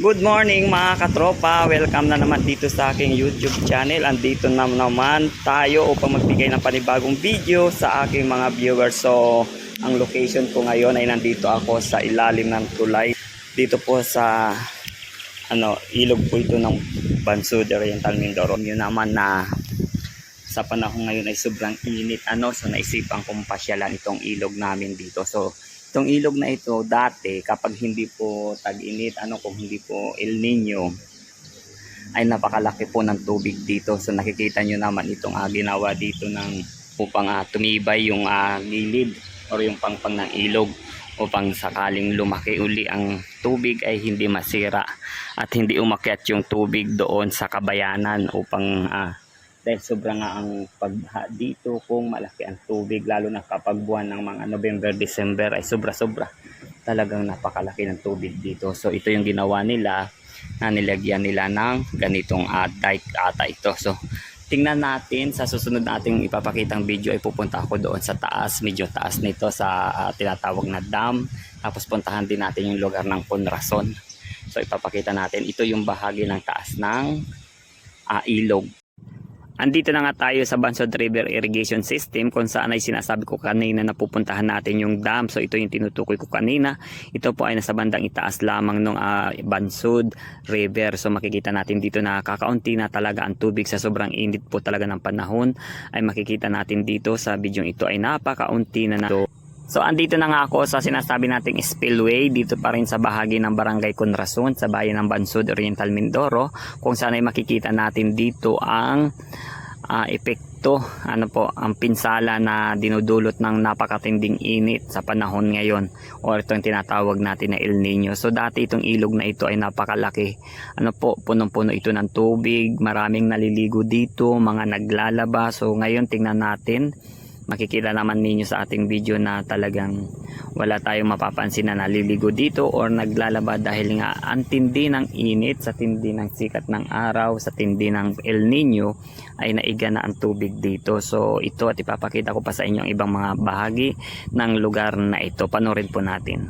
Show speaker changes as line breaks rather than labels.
Good morning mga katropa. Welcome na naman dito sa aking YouTube channel. Andito na naman tayo upang magbigay ng panibagong video sa aking mga viewers. So, ang location ko ngayon ay nandito ako sa ilalim ng tulay. Dito po sa ano, ilog po ito ng Bansud Oriental Mindoro. Yun naman na sa panahon ngayon ay sobrang init ano so naisipan kong pasyalan itong ilog namin dito so itong ilog na ito dati kapag hindi po tag-init ano kung hindi po El Nino ay napakalaki po ng tubig dito. So nakikita nyo naman itong ah, ginawa dito ng upang ah, tumibay yung ah, gilid or yung pangpang ng ilog upang sakaling lumaki uli ang tubig ay hindi masira at hindi umakyat yung tubig doon sa kabayanan upang ah, dahil sobra nga ang pagbaha dito kung malaki ang tubig lalo na kapag buwan ng mga November, December ay sobra-sobra talagang napakalaki ng tubig dito. So ito yung ginawa nila na nilagyan nila ng ganitong uh, dike ata ito. So tingnan natin sa susunod nating ipapakitang video ay pupunta ako doon sa taas medyo taas nito sa ah, tinatawag na dam. Tapos puntahan din natin yung lugar ng Punrason. So ipapakita natin ito yung bahagi ng taas ng ah, ilog Andito na nga tayo sa Bansod River Irrigation System kung saan ay sinasabi ko kanina na pupuntahan natin yung dam. So ito yung tinutukoy ko kanina. Ito po ay nasa bandang itaas lamang ng Bansod River. So makikita natin dito na kakaunti na talaga ang tubig sa sobrang init po talaga ng panahon. Ay makikita natin dito sa video ito ay napakaunti na na. So andito na nga ako sa sinasabi nating spillway dito pa rin sa bahagi ng Barangay Conrason sa bayan ng Bansud Oriental Mindoro kung saan ay makikita natin dito ang ah, epekto ano po ang pinsala na dinudulot ng napakatinding init sa panahon ngayon o itong tinatawag natin na El Nino. So dati itong ilog na ito ay napakalaki. Ano po punong-puno ito ng tubig, maraming naliligo dito, mga naglalaba. So ngayon tingnan natin makikita naman ninyo sa ating video na talagang wala tayong mapapansin na naliligo dito or naglalaba dahil nga ang tindi ng init sa tindi ng sikat ng araw sa tindi ng El Nino ay naiga na ang tubig dito. So ito at ipapakita ko pa sa inyo ang ibang mga bahagi ng lugar na ito. Panorin po natin